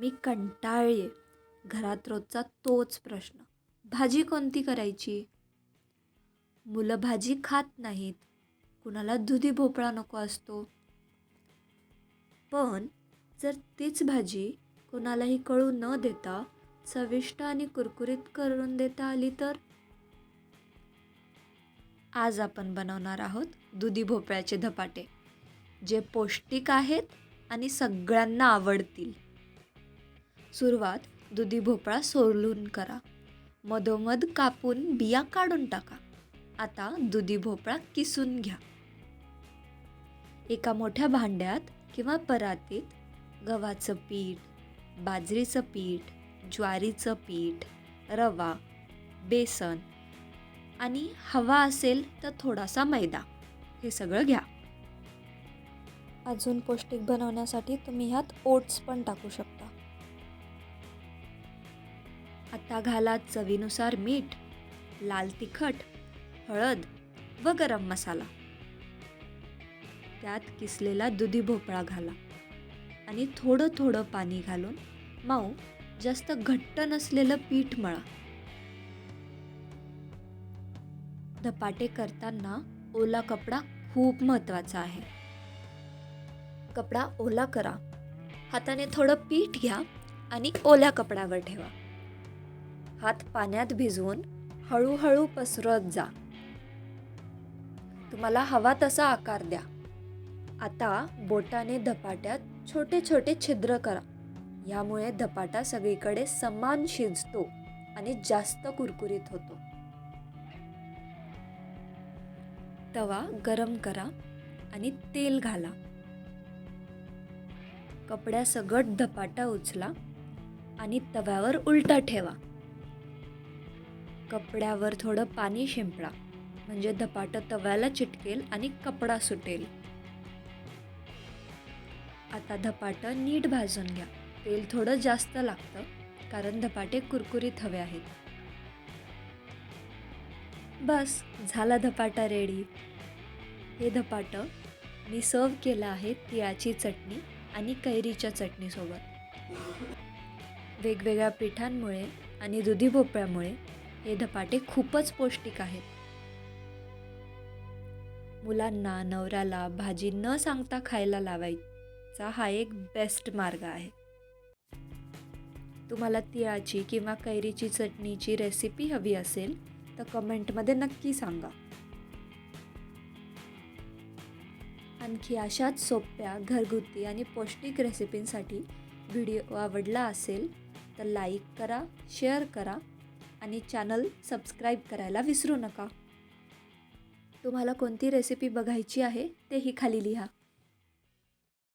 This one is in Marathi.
मी कंटाळले. घरात रोजचा तोच प्रश्न. भाजी कोणती करायची? मुलं भाजी खात नाहीत. कुणाला दुधी भोपळा नको असतो. पण जर तीच भाजी कुणालाही कळू न देता चविष्ट आणि कुरकुरीत करून देता आली तर? आज आपण बनवणार आहोत दुधी भोपळ्याचे धपाटे जे पौष्टिक आहेत आणि सगळ्यांना आवडतील. सुरुवात दुधी भोपळा सोलून करा. मधोमध कापून बिया काढून टाका. आता दुधी भोपळा किसून घ्या. एका मोठ्या भांड्यात किंवा परातीत गव्हाचं पीठ बाजरीचं पीठ ज्वारीचं पीठ रवा बेसन आणि हवा असेल तर थोडासा मैदा. हे सगळं घ्या. अजून पौष्टिक बनवण्यासाठी तुम्ही ह्यात ओट्स पण टाकू शकता. आता घाला चवीनुसार मीठ लाल तिखट हळद व गरम मसाला. त्यात किसलेला दुधी भोपळा घाला आणि थोडं थोडं पाणी घालून माऊ जास्त घट्ट नसलेलं पीठ मळा. धपाटे करताना ओला कपडा खूप महत्त्वाचा आहे. कपडा ओला करा. हाताने थोडं पीठ घ्या आणि ओल्या कपड्यावर ठेवा. हात पाण्यात भिजवून हळूहळू पसरत जा. तुम्हाला हवा तसा आकार द्या. आता बोटाने धपाट्यात छोटे छोटे छिद्र करा. यामुळे धपाटा सगळीकडे समान शिजतो आणि जास्त कुरकुरीत होतो. तवा गरम करा आणि तेल घाला. कपड्यासगट धपाटा उचला आणि तव्यावर उलटा ठेवा. कपड्यावर थोडं पाणी शिंपडा. म्हणजे धपाटं तव्याला चिटकेल आणि कपडा सुटेल. आता धपाटं नीट भाजून घ्या. तेल थोडं जास्त लागतं कारण धपाटे कुरकुरीत हवे आहेत. बस झाला धपाटा रेडी हे धपाटं मी सर्व केलं आहे तिळाची चटणी आणि कैरीच्या चटणीसोबत. वेगवेगळ्या पिठांमुळे आणि दुधी भोपळ्यामुळे हे धपाटे खूपच पौष्टिक आहेत. मुलांना नवऱ्याला भाजी न सांगता खायला लावायचा हा एक बेस्ट मार्ग आहे. तुम्हाला तिळाची किंवा कैरीची चटणीची रेसिपी हवी असेल तर कमेंटमध्ये नक्की सांगा. आणखी अशाच सोप्या घरगुती आणि पौष्टिक रेसिपींसाठी व्हिडिओ आवडला असेल तर लाईक करा शेअर करा आणि चॅनल सबस्क्राईब करायला विसरू नका. तुम्हाला कोणती रेसिपी बघायची आहे तेही खाली लिहा.